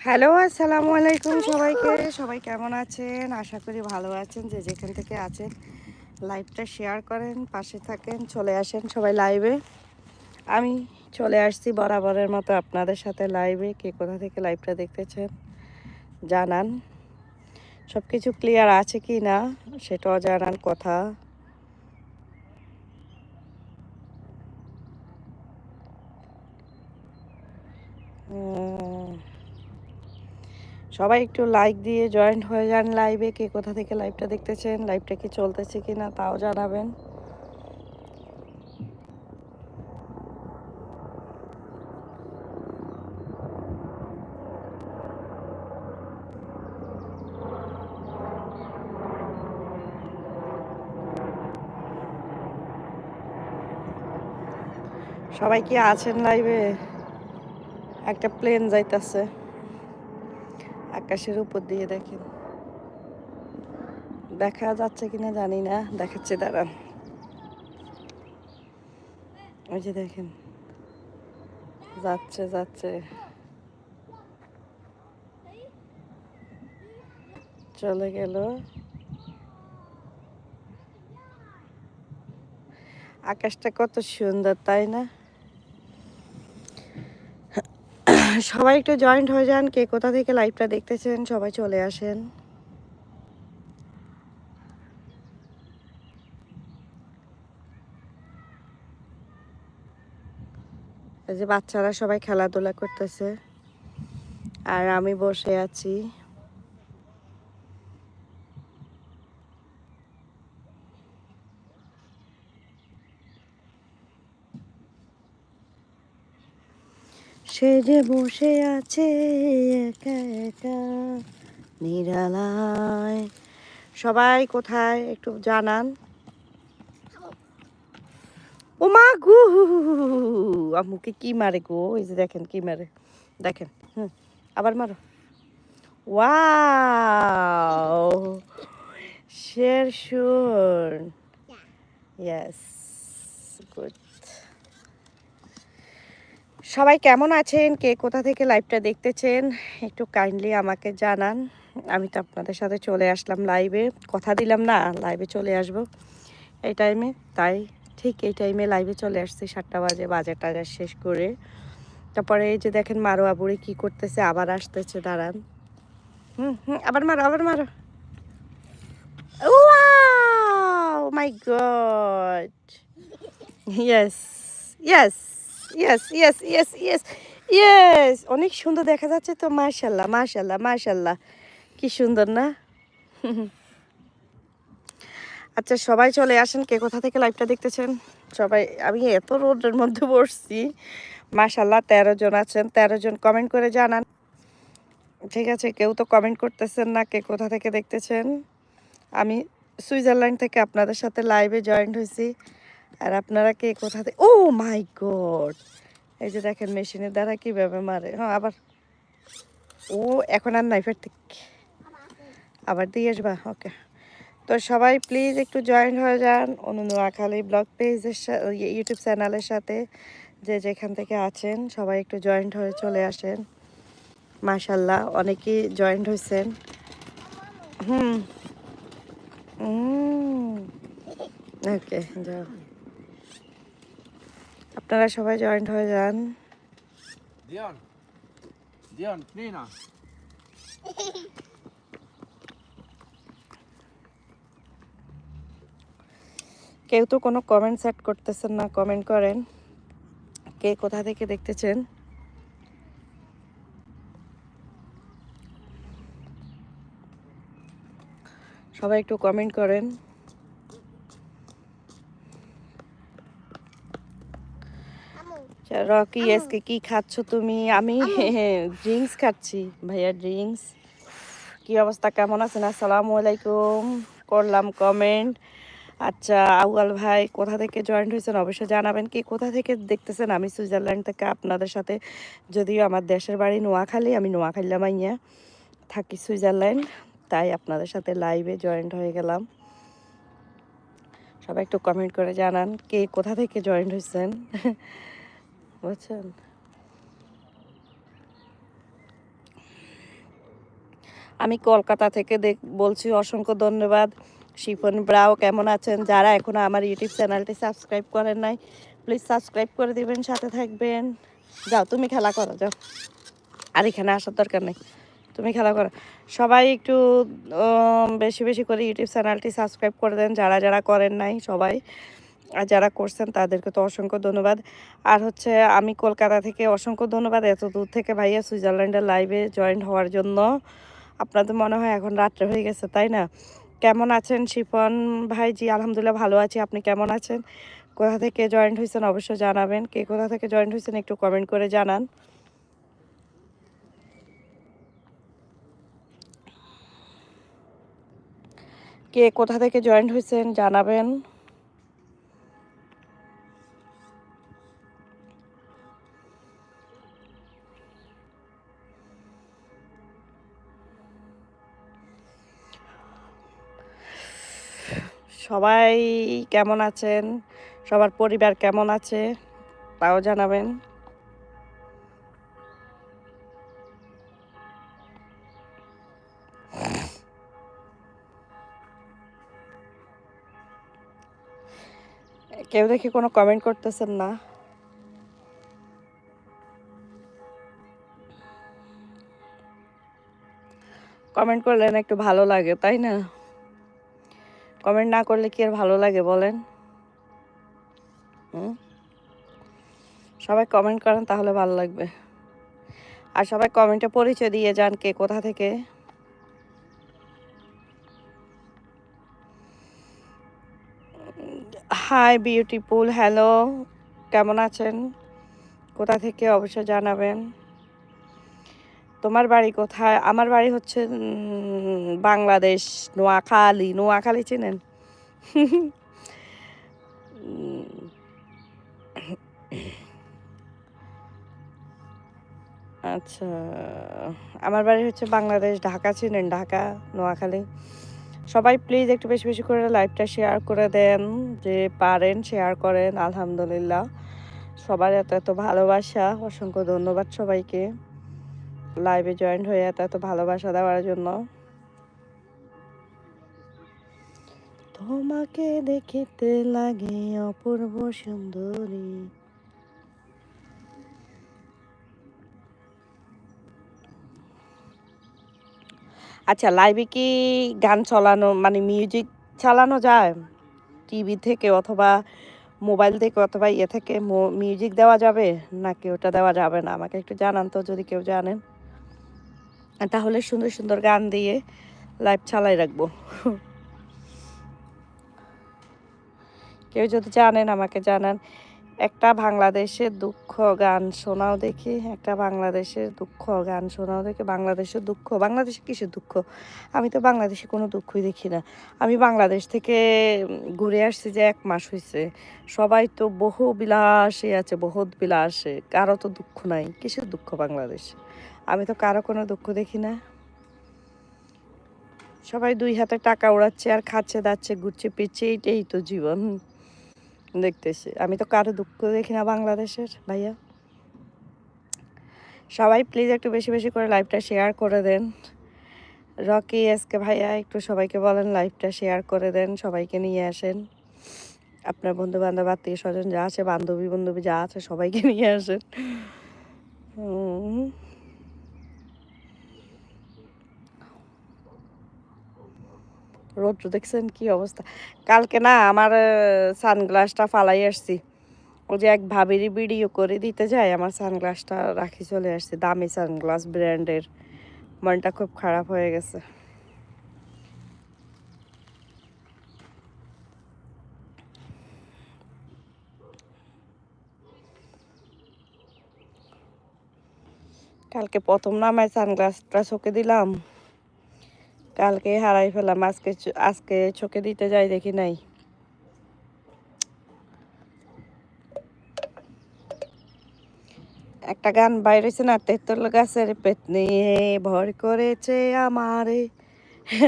Hello আসসালামু আলাইকুম সবাইকে। সবাই কেমন আছেন? আশা করি ভালো আছেন। যে যেখান থেকে আছেন, লাইভটা শেয়ার করেন, পাশে থাকেন, চলে আসেন সবাই লাইভে। আমি চলে আসছি বরাবরের মতো আপনাদের সাথে লাইভে। কে কোথা থেকে লাইভটা দেখতেছেন, জানান। সব কিছু ক্লিয়ার আছে কি না সেটাও জানান কথা। সবাই একটু লাইক দিয়ে জয়েন্ট হয়ে যান লাইভে কে কোথা থেকে লাইভটা দেখতেছেন? লাইভটা কি চলতেছে কি না তাও জানাবেন। সবাই কি আছেন লাইভে একটা প্লেন যাইতাছে। আকাশের উপর দিয়ে দেখেন। দেখা যাচ্ছে কিনা জানি না, দেখাচ্ছে, দাঁড়ান। ওই যে দেখেন, যাচ্ছে যাচ্ছে। চলে গেল। আকাশটা কত সুন্দর, তাই না? সবাই একটু জয়েন্ট হয়ে যান, কে কোথা থেকে লাইভটা দেখতেছেন, সবাই চলে আসেন। যে বাচ্চারা সবাই খেলাধুলা করতেছে। আর আমি বসে আছি। সে যে বসে আছে একা একা নিরালায়। সবাই কোথায় একটু জানান। ও মা গু আম্মুকে কি মারে গো? এই যে দেখেন কি মারে। দেখেন হুম আবার মারো। ওয়াও শের শুর ইয়েস গুড সবাই কেমন আছেন? কে কোথা থেকে লাইভটা দেখতেছেন? একটু কাইন্ডলি আমাকে জানান। আমি তো আপনাদের সাথে চলে আসলাম লাইভে কথা দিলাম না লাইভে চলে আসব। এই টাইমে তাই ঠিক এই টাইমে লাইভে চলে আসছি। সাতটা বাজে বাজার টাজার শেষ করে। তারপরে এই যে দেখেন মারোয়া বুড়ি কী করতেছে আবার আসতেছে দাঁড়ান। হুম হুম আবার মারো আবার মারো। Wow! My God! Yes, yes, yes, yes, yes, yes, yes! অনেক সুন্দর দেখা যাচ্ছে তো মাশাল্লাহ মাশাল্লাহ মাশাল্লাহ। কি সুন্দর না? আচ্ছা সবাই চলে আসেন। কে কোথা থেকে লাইভটা দেখতেছেন? সবাই আমি এত রোডের মধ্যে বসছি। মাশাল্লাহ তেরো জন আছেন তেরো জন কমেন্ট করে জানান। ঠিক আছে কেউ তো কমেন্ট করতেছেন না কে কোথা থেকে দেখতেছেন? আমি সুইজারল্যান্ড থেকে আপনাদের সাথে লাইভে জয়েন্ট হয়েছি। আর আপনারা কে? কোথা থেকে ও মাই গড! এই যে দেখেন, মেশিনের দ্বারা কীভাবে মারে। হ্যাঁ আবার। ও, এখন আর নাইফের থেকে। আবার দিয়ে আসবা? ওকে। তো সবাই প্লিজ একটু জয়েন হয়ে যান অনু নোয়াখালী ব্লগ পেজের ইউটিউব চ্যানেলের সাথে। যে যেখান থেকে আছেন, সবাই একটু জয়েন্ট হয়ে চলে আসেন। মাশাল্লাহ, অনেকেই জয়েন্ট হয়েছেন হুম। ওকে, যাও। আপনারা সবাই জয়েন্ট হয়ে যান Dion. Dion, Nina. কেউ তো কোনো কমেন্ট সেট করতেছেন না কমেন্ট করেন কে কোথা থেকে দেখতেছেন সবাই একটু কমেন্ট করেন রকি আজকে কি খাচ্ছ তুমি? আমি ড্রিঙ্কস খাচ্ছি। ভাইয়া ড্রিঙ্কস কি অবস্থা? কেমন আছেন? আসসালামু আলাইকুম। করলাম কমেন্ট আচ্ছা আউয়াল ভাই কোথা থেকে জয়েন্ট হয়েছেন? অবশ্যই জানাবেন কি কোথা থেকে দেখতেছেন? আমি সুইজারল্যান্ড থেকে আপনাদের সাথে। যদিও আমার দেশের বাড়ি নোয়াখালী আমি নোয়াখালী মাইয়া। থাকি সুইজারল্যান্ড তাই আপনাদের সাথে লাইভে জয়েন্ট হয়ে গেলাম। সবাই একটু কমেন্ট করে জানান কে কোথা থেকে জয়েন্ট হয়েছেন। বুঝছেন আমি কলকাতা থেকে দেখ, বলছি অসংখ্য ধন্যবাদ। শিফন ব্রাও, কেমন আছেন? যারা এখনও আমার ইউটিউব চ্যানেলটি সাবস্ক্রাইব করেন নাই, প্লিজ সাবস্ক্রাইব করে দিবেন, সাথে থাকবেন। যাও, তুমি খেলা করো, যাও। আর এখানে আসার দরকার নেই, তুমি খেলা করো। সবাই একটু বেশি বেশি করে ইউটিউব চ্যানেলটি সাবস্ক্রাইব করে দেন, যারা যারা করেন নাই, সবাই। আর যারা করছেন তাদেরকে তো অসংখ্য ধন্যবাদ। আর হচ্ছে আমি কলকাতা থেকে অসংখ্য ধন্যবাদ এত দূর থেকে ভাইয়া সুইজারল্যান্ডের লাইভে জয়েন হওয়ার জন্য। আপনাদের মনে হয় এখন রাত্রে হয়ে গেছে, তাই না? কেমন আছেন শিপন ভাই জি আলহামদুলিল্লাহ ভালো আছি, আপনি কেমন আছেন? কোথা থেকে জয়েন্ট হয়েছেন অবশ্যই জানাবেন। কে কোথা থেকে জয়েন্ট হয়েছেন একটু কমেন্ট করে জানান। কে কোথা থেকে জয়েন্ট হয়েছেন জানাবেন। সবাই কেমন আছেন? সবার পরিবার কেমন আছে? তাও জানাবেন। কেউ দেখি কোনো কমেন্ট করতেছেন না? কমেন্ট করলে না একটু ভালো লাগে, তাই না? কমেন্ট না করলে কি আর ভালো লাগে বলেন? সবাই কমেন্ট করেন তাহলে ভালো লাগবে। আর সবাই কমেন্টে পরিচয় দিয়ে যান কে কোথা থেকে। হাই বিউটিফুল হ্যালো কেমন আছেন? কোথা থেকে অবশ্যই জানাবেন। তোমার বাড়ি কোথায়? আমার বাড়ি হচ্ছে বাংলাদেশ, নোয়াখালী। নোয়াখালী চেনেন? আচ্ছা আমার বাড়ি হচ্ছে বাংলাদেশ, ঢাকা চেনেন? ঢাকা, নোয়াখালী। সবাই প্লিজ একটু বেশি বেশি করে লাইভটা শেয়ার করে দেন, যে পারেন শেয়ার করেন, আলহামদুলিল্লাহ। সবার এত এত ভালোবাসা, অসংখ্য ধন্যবাদ সবাইকে। লাইভে জয়েন হয়ে এত এত ভালোবাসা দেওয়ার জন্য। তোমাকে দেখিতে লাগে অপূর্ব সুন্দরী। আচ্ছা লাইভে কি গান চালানো মানে মিউজিক চালানো যায়? টিভি থেকে অথবা মোবাইল থেকে অথবা ইয়ে থেকে মিউজিক দেওয়া যাবে? নাকি ওটা দেওয়া যাবে না? আমাকে একটু জানান তো, যদি কেউ জানেন তাহলে সুন্দর সুন্দর গান দিয়ে লাইভ চালাই রাখব। কেউ যদি জানেন, আমাকে জানান। একটা বাংলাদেশের দুঃখ গান শোনাও দেখি, একটা বাংলাদেশের দুঃখ গান শোনাও দেখি। বাংলাদেশের দুঃখ, বাংলাদেশে কিসের দুঃখ? আমি তো বাংলাদেশে কোনো দুঃখই দেখি না। আমি বাংলাদেশ থেকে ঘুরে আসছি যে এক মাস হয়েছে সবাই তো বহু বিলাসে আছে, বহুত বিলাসে। কারও তো দুঃখ নাই। কিসের দুঃখ বাংলাদেশ? আমি তো কারও কোনো দুঃখ দেখি না। সবাই দুই হাতে টাকা উড়াচ্ছে আর খাচ্ছে দাচ্ছে, ঘুরছে পিচ্ছে এইটাই তো জীবন। দেখতেছি। আমি তো কারও দুঃখ দেখি না বাংলাদেশের, ভাইয়া। সবাই প্লিজ একটু বেশি বেশি করে লাইভটা শেয়ার করে দেন। রকি এসকে ভাইয়া, একটু সবাইকে বলেন লাইভটা শেয়ার করে দেন, সবাইকে নিয়ে আসেন। আপনার বন্ধু বান্ধব আত্মীয় স্বজন যা আছে বান্ধবী বান্ধবী যা আছে, সবাইকে নিয়ে আসেন হুম। রৌদ্র, দেখছেন কি অবস্থা? কালকে না আমার সানগ্লাসটা ফালাই আসছি। ও যে এক ভাবিরই ভিডিও করে দিতে যায়, আমার সানগ্লাসটা রাখি চলে আসছে, দামি সানগ্লাস ব্র্যান্ডের মনটা খুব খারাপ হয়ে গেছে। কালকে প্রথম নামায় সানগ্লাসটা চোখে দিলাম। কালকে হারাই ফেলাম আজকে আজকে চোখে দিতে যাই দেখি নাই। একটা গান বাইরেছে না, তেঁতুল গাছের পেট নিয়ে ভর করেছে আমারে।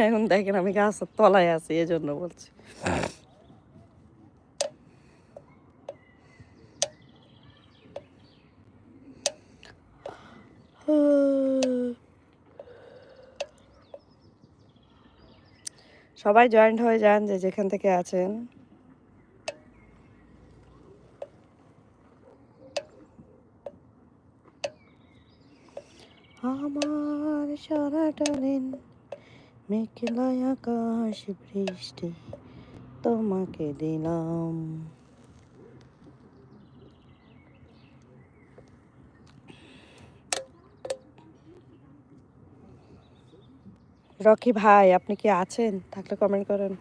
এখন দেখেন আমি গাছের তলায় আছি, এজন্য বলছি। সবাই জয়েন্ট হয়ে যান যে যেখান থেকে আছেন। আমার সারাটা দিন মেঘলায় আকাশ বৃষ্টি তোমাকে দিলাম। রকি ভাই আপনি কি আছেন? থাকলে কমেন্ট করেন।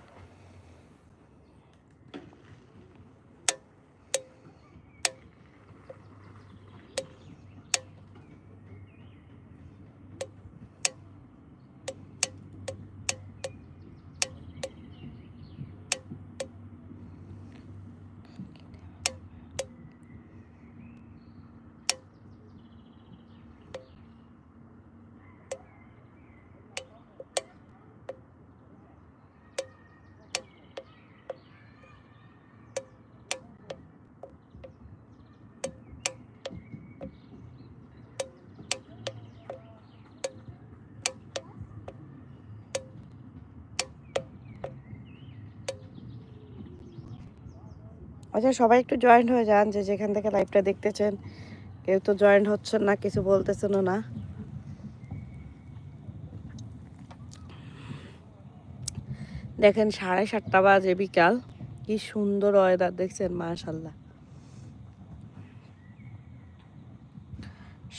আচ্ছা সবাই একটু জয়েন্ট হয়ে যান যে যেখান থেকে লাইভটা দেখতেছেন। কেউ তো জয়েন্ট হচ্ছেন না, কিছু বলতেছেনও না। দেখেন, সাড়ে সাতটা বাজে বিকাল। কি সুন্দর ওয়েদার দেখছেন? মাশাল্লাহ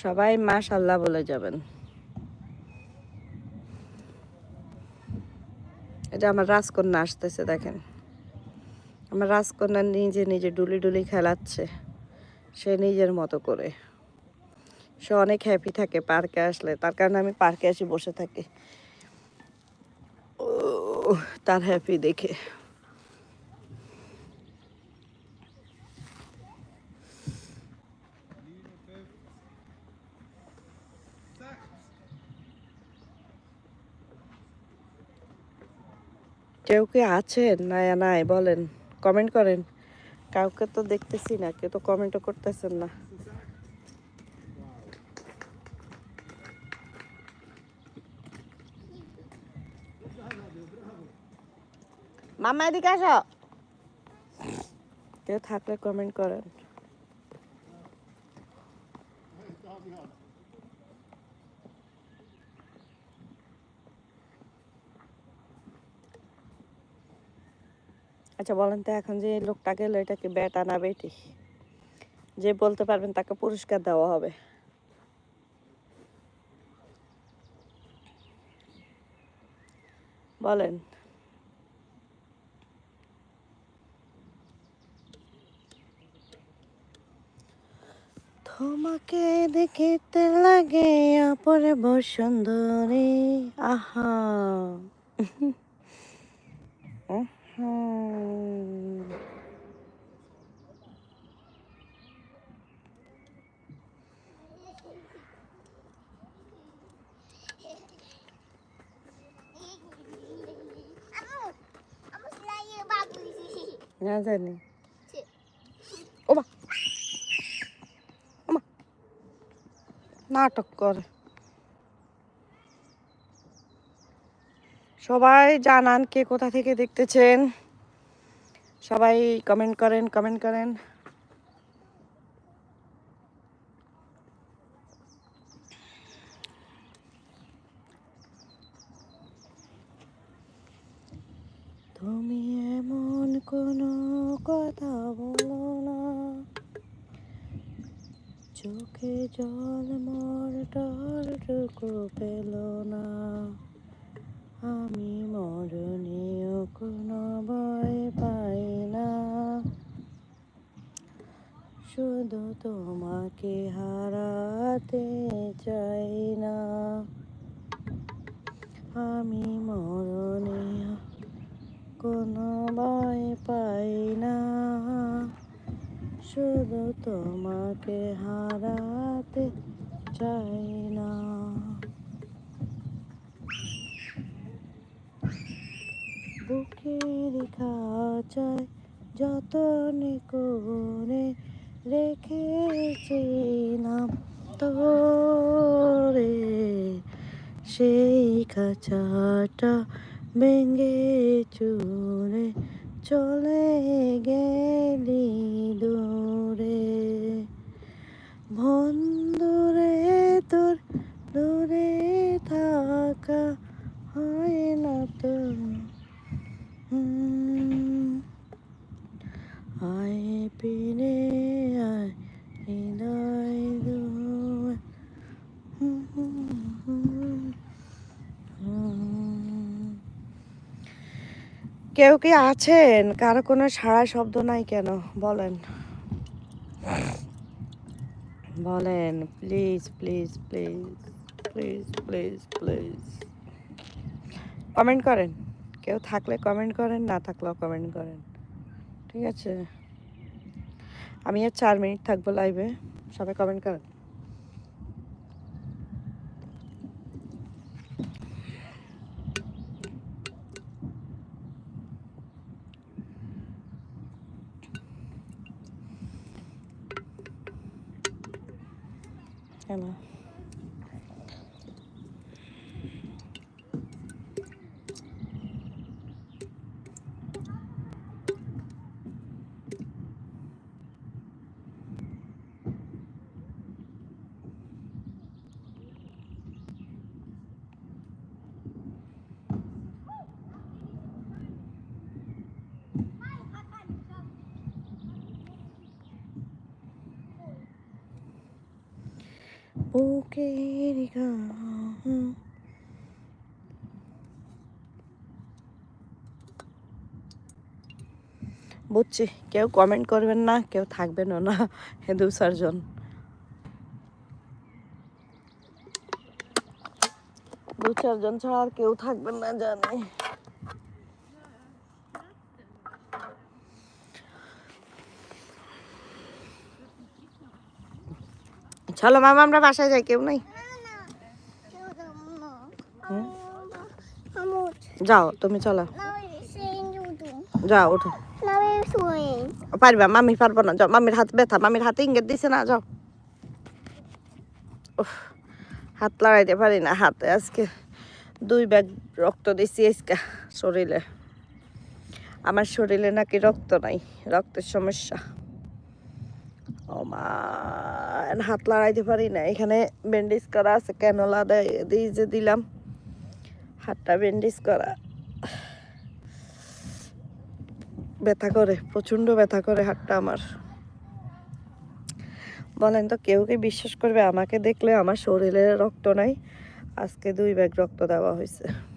সবাই মাশাল্লাহ বলে যাবেন। এটা আমার রাজকন্যা আসতেছে, দেখেন। আমার রাজকন্যা নিজে নিজে ডুলি ডুলি খেলাচ্ছে। সে নিজের মতো করে। সে অনেক হ্যাপি থাকে পার্কে আসলে। তার কারণে আমি পার্কে এসে বসে থাকি। ও, তার হ্যাপি দেখে। কেউ কি আছেন? নাই নাই, বলেন। কমেন্ট করেন। কাউকে তো দেখতেছি না কেউ তো কমেন্টও করতেছেন না। মামা এদিকে আসো। কেউ থাকলে কমেন্ট করেন। আচ্ছা বলেন তো এখন যে লোকটা গেল, এটা কি বেটা না বেটি? যে বলতে পারবেন তাকে পুরস্কার দেওয়া হবে। বলেন। তোমাকে দেখিতে লাগে অপরে বসুন্ধরে আহা। না জানি ওমা ওমা নাটক করে সবাই জানান কে কোথা থেকে দেখতেছেন। সবাই কমেন্ট করেন কমেন্ট করেন। তুমি এমন কোনো কথা বলো না। চোখে জল মর টুকু পেল না আমি মরণীয় কোনো ভয় পাই না শুধু তোমাকে হারাতে চাই না। আমি মরণীয় কোনো ভয় পাই না। শুধু তোমাকে হারাতে চাই না। বুকের খাঁচায় যতনে করে রেখেছি তোরে সেই খাঁচাটা ভেঙে চুরে চলে গেলি দূরে বন্ধুরে তোর দূরে থাকা হয় না তো। আয় পিনে, আয় হৃদয় দুয়ার। হুম হুম হুম হুম। কেউ কি আছেন? কারও কোনো সাড়া শব্দ নাই কেন? বলেন। বলেন please please please please please please comment করেন। কেউ থাকলে কমেন্ট করেন, না থাকলেও কমেন্ট করেন। ঠিক আছে? আমি আর চার মিনিট থাকব লাইভে সবাই কমেন্ট করেন। কেন girl. বুঝছি, কেউ কমেন্ট করবেন না, কেউ থাকবেনও না, হেদু সার্জন দু চারজন ছাড়া আর কেউ থাকবেন না, জানি চলো মামা, আমরা বাসায় যাই, কেউ নাই। যাও, তুমি চলো. যাও ওই পারবা? মামি পারব না। যাও, মামির হাত ব্যথা। মামির হাতে ইঙ্গিত দিছে না, যাও। হাত লাগাইতে পারি না হাতে আজকে। দুই ব্যাগ রক্ত দিছি আজকে শরীরে। আমার শরীরে নাকি রক্ত নাই, রক্তের সমস্যা। মা হাত লাগাইতে পারি না। এখানে ব্যান্ডেজ করা আছে ক্যানোলা দিয়ে যে দিলাম। হাতটা ব্যান্ডেজ করা। ব্যথা করে, প্রচণ্ড ব্যথা করে হাতটা আমার। বলেন তো, কেউ কি বিশ্বাস করবে? আমাকে দেখলে আমার শরীরে রক্ত নাই। আজকে দুই ব্যাগ রক্ত দেওয়া হয়েছে।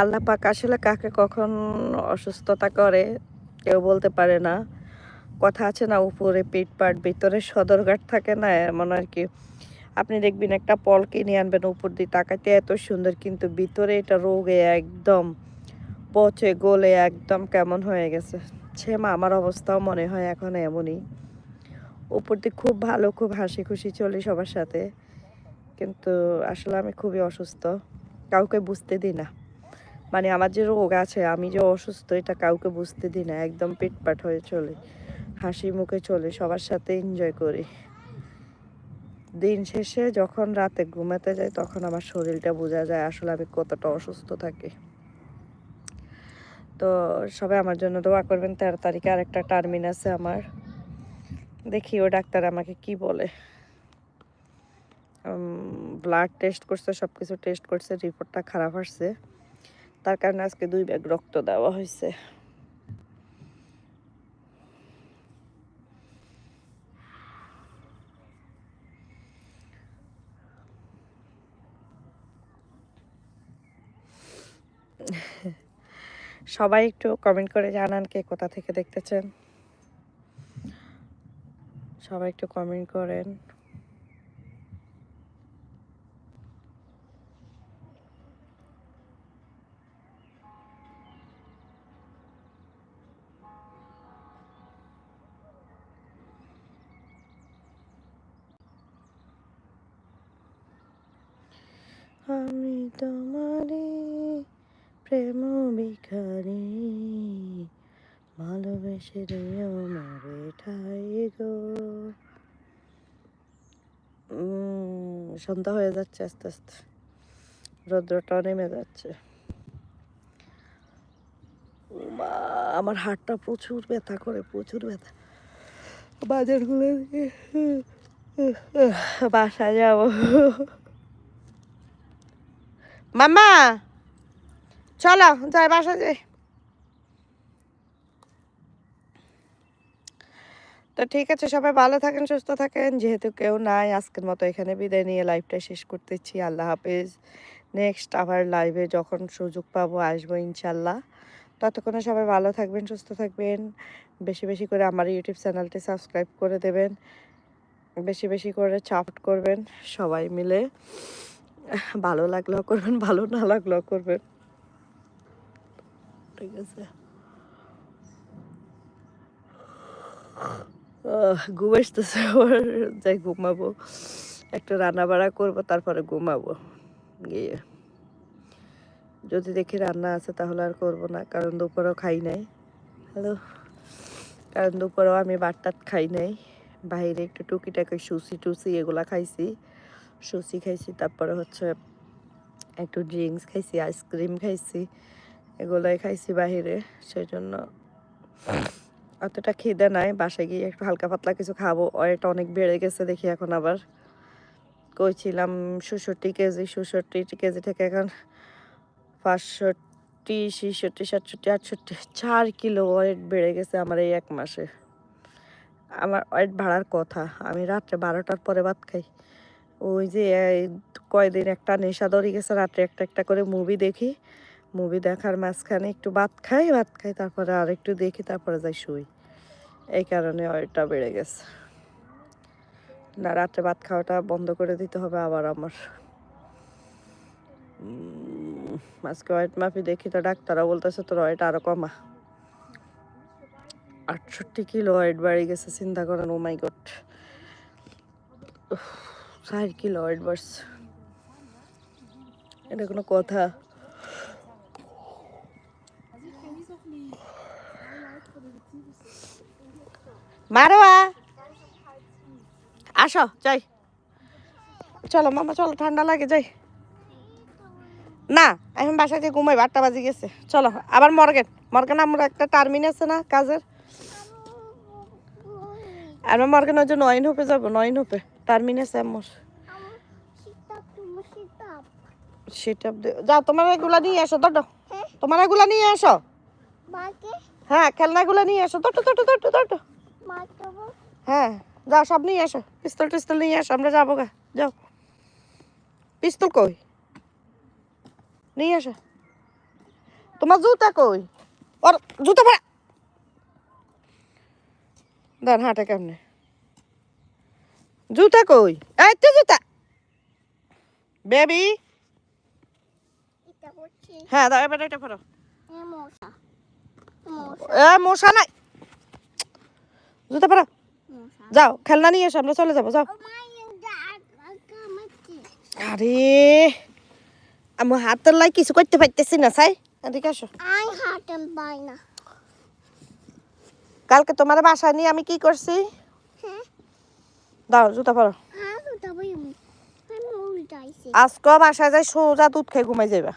আল্লাহ পাক আসলে কাকে কখন অসুস্থতা করে, কেউ বলতে পারে না। কথা আছে না, উপরে পিঠ পাট, ভিতরে সদরঘাট থাকে না, এমন আর কি। আপনি দেখবেন একটা পল কিনে আনবেন, উপর দিয়ে তাকাইতে এত সুন্দর, কিন্তু ভিতরে এটা রোগে একদম পচে গলে একদম কেমন হয়ে গেছে। ছেমা আমার অবস্থাও মনে হয় এখন এমনই। উপর দিয়ে খুব ভালো, খুব হাসি খুশি চলি সবার সাথে। কিন্তু আসলে আমি খুবই অসুস্থ। কাউকে বুঝতে দিই না। মানে আমার যে রোগ আছে, আমি যে অসুস্থ, এটা কাউকে বুঝতে দিই না। একদম পিটপাট হয়ে চলে, হাসি মুখে চলে, সবার সাথে এনজয় করি। দিন শেষে যখন রাতে ঘুমাতে যাই, তখন আমার শরীরটা বোঝা যায় আসলে আমি কতটা অসুস্থ থাকি। তো সবাই আমার জন্য দোয়া করবেন, তেরো তারিখে আর একটা টার্মিন আছে আমার। দেখি ও ডাক্তার আমাকে কি বলে। ব্লাড টেস্ট করছে সব কিছু টেস্ট করছে রিপোর্টটা খারাপ আসছে। তার কারণে আজকে দুই ব্যাগ রক্ত দেওয়া হয়েছে। সবাই একটু কমেন্ট করে জানান কে কোথা থেকে দেখতেছেন। সবাই একটু কমেন্ট করেন। আমি তোমারে প্রেম ভিখারি, ভালোবেসে দিও মরে ঠাই গো। সন্ধ্যা হয়ে যাচ্ছে আস্তে আস্তে। রৌদ্রটা নেমে যাচ্ছে। আমার হাটটা প্রচুর ব্যথা করে, প্রচুর ব্যথা। বাজারগুলো বাসা যাব। মামা চলো, যাই বাসা যাই। তো ঠিক আছে, সবাই ভালো থাকেন, সুস্থ থাকেন। যেহেতু কেউ নাই, আজকের মতো এখানে বিদায় নিয়ে লাইভটা শেষ করতেছি। আল্লাহ হাফেজ। নেক্সট আবার লাইভে যখন সুযোগ পাবো, আসব ইনশাল্লাহ ততক্ষণে সবাই ভালো থাকবেন, সুস্থ থাকবেন। বেশি বেশি করে আমার ইউটিউব চ্যানেলটি সাবস্ক্রাইব করে দেবেন। বেশি বেশি করে চাপট করবেন সবাই মিলে। ভালো লাগলেও করবেন, ভালো না লাগলেও করবেন। আছে আহ, ঘুম আসতেছে আবার যাই ঘুমাবো। একটু রান্না বাড়া করব তারপরে ঘুমাবো। গিয়ে যদি দেখি রান্না আছে তাহলে আর করব না কারণ দুপুরেও খাই নাই। হ্যালো কারণ দুপুরেও আমি বাটটাত খাই নাই। বাইরে একটু টুকিটাকি সুসি টুসি এগুলা খাইছি। সুসি খাইছি তারপরে হচ্ছে একটু ড্রিঙ্কস খাইছি আইসক্রিম খাইছি। এগুলাই খাইছি বাহিরে সেই জন্য অতটা খিদে নাই। বাসায় গিয়ে একটু হালকা পাতলা কিছু খাব। ওয়েট অনেক বেড়ে গেছে দেখি এখন আবার। কইছিলাম ষষট্টি কেজি ষষট্টি কেজি থেকে এখন পাঁচষট্টি, ছেষট্টি, সাতষট্টি, আটষট্টি, চার কিলো ওয়েট বেড়ে গেছে আমার এই এক মাসে। আমার ওয়েট বাড়ার কথা, আমি রাত্রে বারোটার পরে ভাত খাই। ওই যে কয়দিন একটা নেশা ধরে গেছে, রাত্রে একটা একটা করে মুভি দেখি। মুভি দেখার মাঝখানে একটু ভাত খাই ভাত খাই, তারপরে আর একটু দেখি, তারপরে যাই শুই। এই কারণে ওয়েটটা বেড়ে গেছে। না, রাত্রে ভাত খাওয়াটা বন্ধ করে দিতে হবে আবার আমার। আজকে ওয়েট মাপি দেখি তো ডাক্তাররা বলতেছে তোর ওয়েট আরও কমা। আটষট্টি কিলো ওয়েট বেড়ে গেছে, চিন্তা করেন ও মাই চার কিলো ওয়েট বাড়ছে। এটা কোনো কথা। মারোয়া। আসো যাই। চলো মামা চলো ঠান্ডা লাগে যাই। না এখন বাসায় যে ঘুমাই আটটা বাজে গেছে। চলো আবার মর্গেন মর্গেন আমরা একটা টার্মিন আছে না কাজের। আমরা মর্গেন ওই যে নয়ন হোপে যাব নয়ন হোপে। টার্মিন আছে আমার। সেটা যাও তোমার এগুলা নিয়ে আসো দটো তোমার এগুলা নিয়ে আসো। হ্যাঁ খেলনাগুলো নিয়ে আসো। দটো দটো দটো দটো হ্যাঁ যাও সব নিয়ে আসো পিস্তল টিস্তল নিয়ে আসো আমরা যাব গা। যাও। পিস্তল কই? নিয়ে আসো তোমার জুতা কই? ওর জুতা পরা। দেন হাঁটে কেমনে? জুতা কই? এই তো জুতা। বেবি। হ্যাঁ দাও এবার এটা মশা। এ মশা নাই। জুতা পরা। যাও খেলনা নিয়ে এসো আমরা চলে যাব যাও। আরে আমি হাতের লাই কিছু করতে পারতেছি না সাই এদিকে আসো। কালকে তোমার বাসায় নিয়ে আমি কি করছি? দাও জুতা পরো। আজকে বাসায় যাই সোজা দুধ খেয়ে ঘুমাই না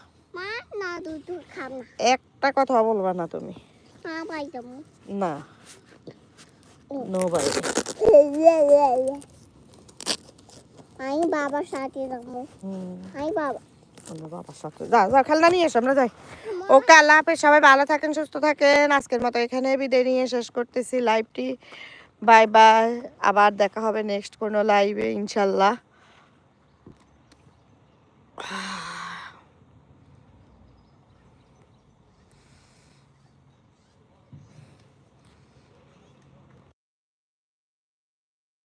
একটা কথা বলবা না তুমি। না। আমি বাবার সাথে যাব আমি বাবা ওকে সবাই ভালো থাকেন সুস্থ থাকেন। আজকের মতো এখানে বিদায় নিয়ে শেষ করতেছি লাইভটি। Bye bye. আবার দেখা হবে নেক্সট কোনো লাইভে ইনশাল্লাহ।